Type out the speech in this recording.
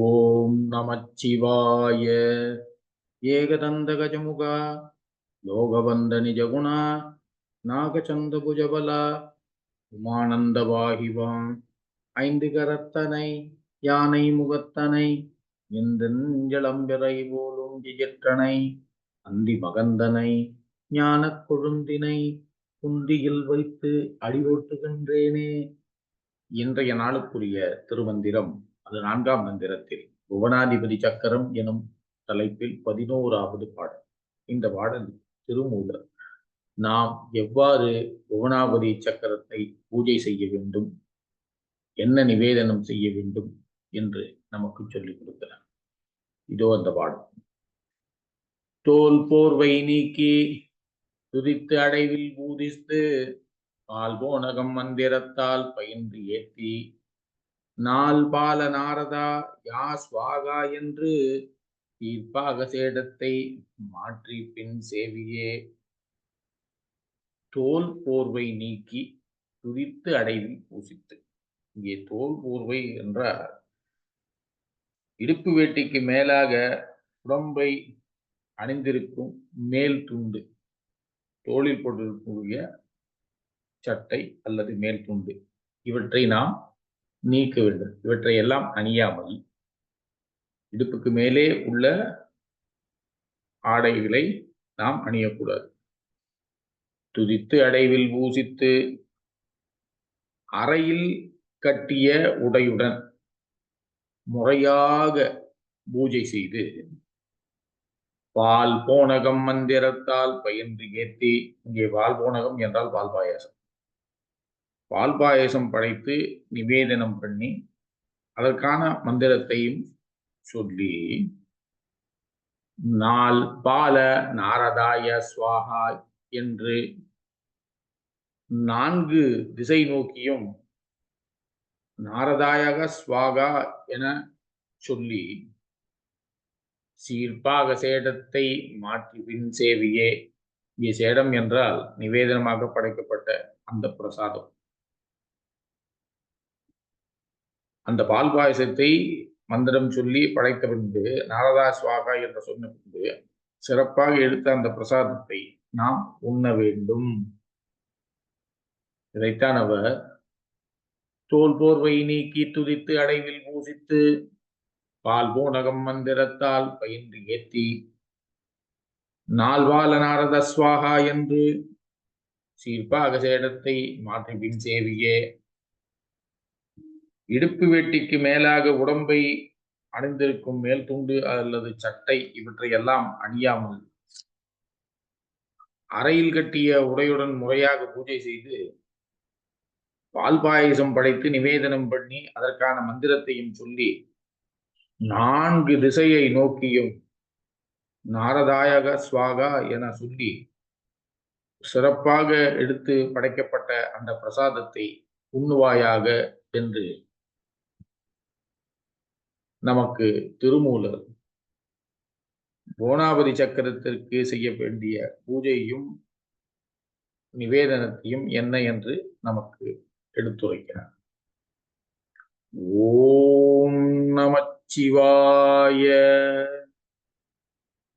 ஓம் நமச்சிவாய. ஏகதந்தகஜமுகா லோகவந்த நிஜகுணா நாகச்சந்தபுஜபல உமானந்தவாகிவான் ஐந்து கரத்தனை யானை முகத்தனை எந்தெஞ்சளம்பிறை போலும் ஜிஜற்றனை அந்தி மகந்தனை ஞானக் கொழுந்தினை குந்தியில் வைத்து அடிவோட்டுகின்றேனே இன்றைய நாளுக்குரிய திருமந்திரம் அது நான்காம் மந்திரத்தில் புவனாதிபதி சக்கரம் எனும் தலைப்பில் பதினோராவது பாடல். இந்த பாடல் திருமூலர் நாம் எவ்வாறு புவனாபதி சக்கரத்தை பூஜை செய்ய வேண்டும் என்ன நிவேதனம் செய்ய வேண்டும் என்று நமக்கு சொல்லிக் கொடுக்கிறார். இதோ அந்த பாடல். தோல் போர்வை நீக்கி துதித்து அடைவில் பூதித்து பால் போனகம் மந்திரத்தால் பயின்று ஏற்றி நாள் பால நாரதா யா ஸ்வாகா என்று தீர்ப்பாக சேடத்தை மாற்றி பின் சேவியே. தோல் போர்வை நீக்கி துதித்து அடைவில் பூசித்து. இங்கே தோல் போர்வை என்றால் இடுப்பு வேட்டிக்கு மேலாக உடம்பை அணிந்திருக்கும் மேல் துண்டு தோளில் போட்டிருக்கக்கூடிய சட்டை அல்லது மேல் துண்டு. இவற்றை நாம் நீக்க வேண்டும் இவற்றை எல்லாம் அணியாமல் இடுப்புக்கு மேலே உள்ள ஆடைகளை நாம் அணியக்கூடாது. துதித்து அடைவில் பூசித்து அறையில் கட்டிய உடையுடன் முறையாக பூஜை செய்து பால் போனகம் மந்திரத்தால் பயின்று ஏற்றி இங்கே பால் போனகம் என்றால் பால் பாயாசம். பால் பாயசம் படைத்து நிவேதனம் பண்ணி அதற்கான மந்திரத்தையும் சொல்லி நாள் பால நாரதாய சுவாகா என்று நான்கு திசை நோக்கியும் நாரதாயக ஸ்வாகா என சொல்லி சீர்பாக சேடத்தை மாற்றி பின் சேவியே இங்கே சேடம் என்றால் நிவேதனமாக படைக்கப்பட்ட அந்த பிரசாதம். அந்த பால் பாயசத்தை மந்திரம் சொல்லி படைத்த பின்பு நாரதா சுவாகா என்று சொன்ன பின்பு சிறப்பாக எடுத்த அந்த பிரசாதத்தை நாம் உண்ண வேண்டும். இதைத்தான் அவர் தோல் போர்வை நீக்கி துதித்து அடைவில் பூசித்து பால் போனகம் மந்திரத்தால் பயின்று ஏத்தி நால்வால நாரத சுவாகா என்று சீர்ப்பாக சேடத்தை மாற்றி பின் சேவியே. இடுப்பு வெட்டிக்கு மேலாக உடம்பை அணிந்திருக்கும் மேல் துண்டு அல்லது சட்டை இவற்றை எல்லாம் அணியாமல் அறையில் கட்டிய உடையுடன் முறையாக பூஜை செய்து பால் பாயசம் படைத்து நிவேதனம் பண்ணி அதற்கான மந்திரத்தையும் சொல்லி நான்கு திசையை நோக்கியும் நாரதாயக சுவாகா என சொல்லி சிறப்பாக எடுத்து படைக்கப்பட்ட அந்த பிரசாதத்தை உண்ணுவாயாக என்று நமக்கு திருமூலர் போனாபதி சக்கரத்திற்கு செய்ய வேண்டிய பூஜையும் நிவேதனத்தையும் என்ன என்று நமக்கு எடுத்துரைக்கிறார். ஓம் நமச்சிவாய